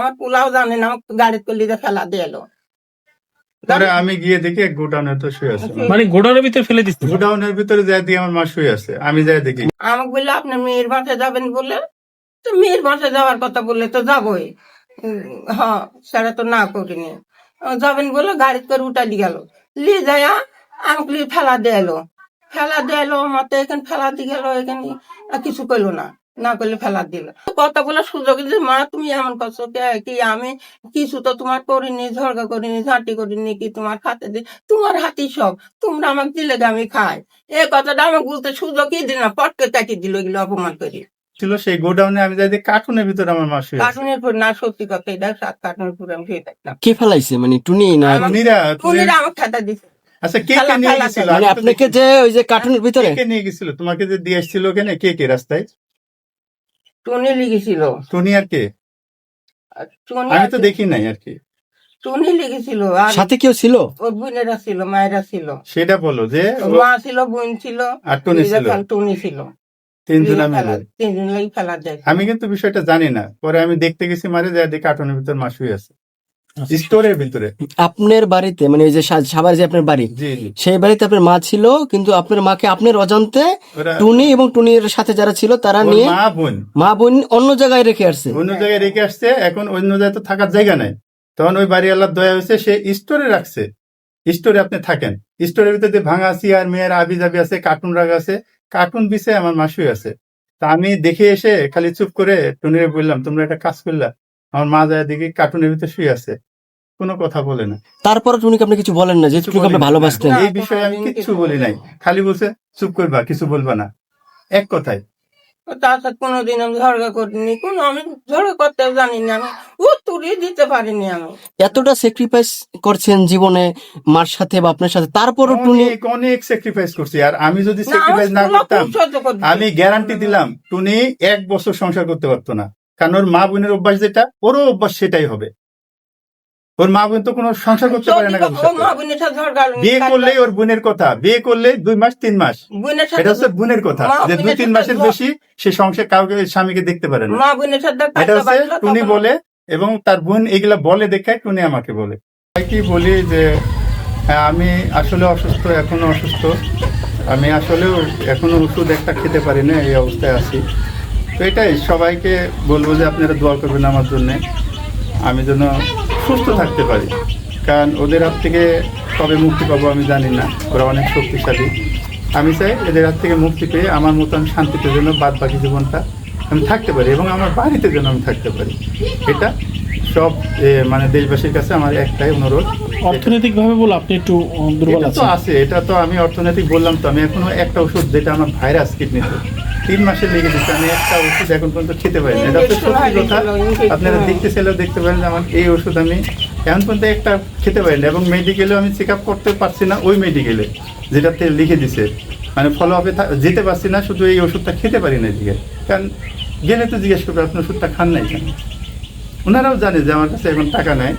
আমার পোলাও জানে না গাড়িতে ফেলা দিয়ে এলো। পরে আমি গিয়ে দেখি এক গোডাউনের তো শুয়ে আছে। মানে গোডাউনের ভিতরে ফেলে দিচ্ছে। গোডাউনের ভিতরে যাই দিয়ে আমার মা শুয়ে আছে। আমি যাই দেখি। আমাকে বলল আপনি মেয়ের বাসায় যাবেন বলে? তো মেয়ের বাসায় যাওয়ার কথা বললে তো যাবোই। হ্যাঁ সেটা তো না করিনি। যাবেন বলে গাড়ি করে উঠালি গেল। লি যায়া আমাকে ফেলা দিয়ে এলো। ফেলা দিয়ে এলো মতো এখানে ফেলা দিয়ে গেল এখানে কিছু করল না। না করলে ফেলা দিবে কথা বলার সুযোগ যে মা তুমি এমন করছ কি? আমি কিছু তো তোমার করিনি ঝরগা করিনি ঝাঁটি করিনি কি তোমার হাতে দি? তোমার হাতি সব তোমরা আমাকে দিলে আমি খাই। এই কথাটা আমাকে বলতে সুযোগই দিল না? পটকে তাকে দিল এগুলো অপমান করি। ছিল সেই গোডাউনে আমি যাই কার্টুনের ভিতরে আমার মা শুয়ে কার্টুনের পর না সত্যি কথা এটা সাত কার্টুনের পর আমি শুয়ে থাকতাম। কে ফেলাইছে? মানে টুনি না আমার- টুনিরা তুমি উনিরা আমাকে খাতা দিছে। আচ্ছা কে কে খেলা- নিয়ে গেছিল। মানে আপনাকে যে ওই যে কার্টুনের ভিতরে? কে কে নিয়ে গেছিল? তোমাকে যে দিয়ে এসেছিল ওখানে? কে কে রাস্তায়? টুনি লিখেছিল। টুনি আর কে? টুনি আমি তো দেখি নাই আর কি। টুনি লিখেছিল আর সাথে কেউ ছিল? ওর বোনেরা ছিল মায়েরা ছিল। সেটা বলো যে মা ছিল বোন ছিল আর টুনি ছিল। টুনি ছিল। তিনজন আমি তিনজন লাগি ফেলা যায়। আমি কিন্তু বিষয়টা জানি না। পরে আমি দেখতে গেছি মারে যে দেখি কার্টুনের ভিতর মাসুই আছে। স্টোরের ভিতরে? আপনার বাড়িতে মানে ওই যে সা- সাভার যে আপনার বাড়ি সেই বাড়িতে আপনার মা ছিল কিন্তু আপনার মাকে আপনার অজান্তে টুনি এবং টুনির সাথে যারা ছিল তারা নিয়ে মা বোন। মা বোন অন্য জায়গায় রেখে আসছে। অন্য জায়গায় রেখে আসছে এখন অন্য জায়গায় তো থাকার জায়গা নাই। তখন ওই বাড়ি আল্লাহ দয়া হয়েছে সে স্টোরে রাখছে। স্টোরে আপনি থাকেন। স্টোরের ভিতরে ভাঙা চেয়ার মেয়ের আবি জাবি আছে কার্টুন রাখা আছে কার্টুন বিছে আমার মাসুই আছে। তা আমি দেখে এসে খালি চুপ করে টুনিরে বললাম তোমরা একটা কাজ করলা। আমার মা যায় দেখি কার্টুনের ভিতরে শুয়ে আছে কোনো কথা বলে না। তারপরে টুনিকে আপনি কিছু বলেন না যে কিছু আপনি ভালোবাসতেন? এই বিষয়ে আমি কিচ্ছু বলি নাই। খালি বলছে চুপ করবা কিছু বলবা না। এক কথায়। তার সাথে কোনোদিন আমি ঝগড়া করিনি কোনো আমি ঝগড়া করতে জানি না আমি। উত্তরই দিতে পারিনি আমি। এতটা স্যাক্রিফাইস করছেন জীবনে মার সাথে বা আপনার সাথে? তারপরও টুনি অনেক স্যাক্রিফাইস করছি। আর আমি যদি স্যাক্রিফাইস না করতাম আমি গ্যারান্টি দিলাম টুনি এক বছর সংসার করতে পারতো না। কারণ ওর মা বোনের অভ্যাস যেটা ওরও অভ্যাস সেটাই হবে। ওর মা বোন তো কোনো সংসার করতে পারে না বিয়ে করলে ওর বোনের কথা বিয়ে করলে দুই মাস তিন মাস। এটা হচ্ছে বোনের কথা যে দুই তিন মাসের বেশি সে সংসার কাউকে স্বামীকে দেখতে পারে না। এটা হচ্ছে টুনি বলে এবং তার বোন এগুলা বলে দেখায় টুনি আমাকে বলে। তাই কি বলি যে হ্যাঁ, আমি আসলে অসুস্থ এখনও অসুস্থ। আমি আসলেও এখনও ওষুধ একটা খেতে পারি না এই অবস্থায় আছি। তো এটাই সবাইকে বলব যে আপনারা দোয়া করবেন আমার জন্যে। আমি যেন সুস্থ থাকতে পারি। কারণ ওদের হাত থেকে কবে মুক্তি পাবো আমি জানি না। ওরা অনেক শক্তিশালী। আমি চাই এদের হাত থেকে মুক্তি পেয়ে আমার মতো আমি শান্তিতে যেন বাদ বাকি জীবনটা আমি থাকতে পারি এবং আমার বাড়িতে যেন আমি থাকতে পারি। এটা সব মানে দেশবাসীর কাছে আমার একটাই অনুরোধ। অর্থনৈতিক ভাবে বলে আপনি একটু দুর্বল আছে এটা তো আমি অর্থনৈতিক বললাম তো আমি এখনও একটা ওষুধ যেটা আমার ভাইরাস কিডনিতে। তিন মাসে লেগে দিচ্ছে। আমি একটা ওষুধ এখন পর্যন্ত খেতে পারি না। এটা তো সত্যি কথা। আপনারা দেখতে চাইলেও দেখতে পারেন যে আমার এই ওষুধ আমি এখন পর্যন্ত একটা খেতে পারি না। এবং মেডিকেলেও আমি চেক আপ করতে পারছি না ওই মেডিকেলে যেটাতে লিখে দিছে। মানে ফলো আপে যেতে পারছি না শুধু এই ওষুধটা খেতে পারি না এদিকে। কারণ গেলে তো জিজ্ঞেস করবে আপনি ওষুধটা খান নাই কেন? ওনারাও জানে যে আমার কাছে এখন টাকা নেই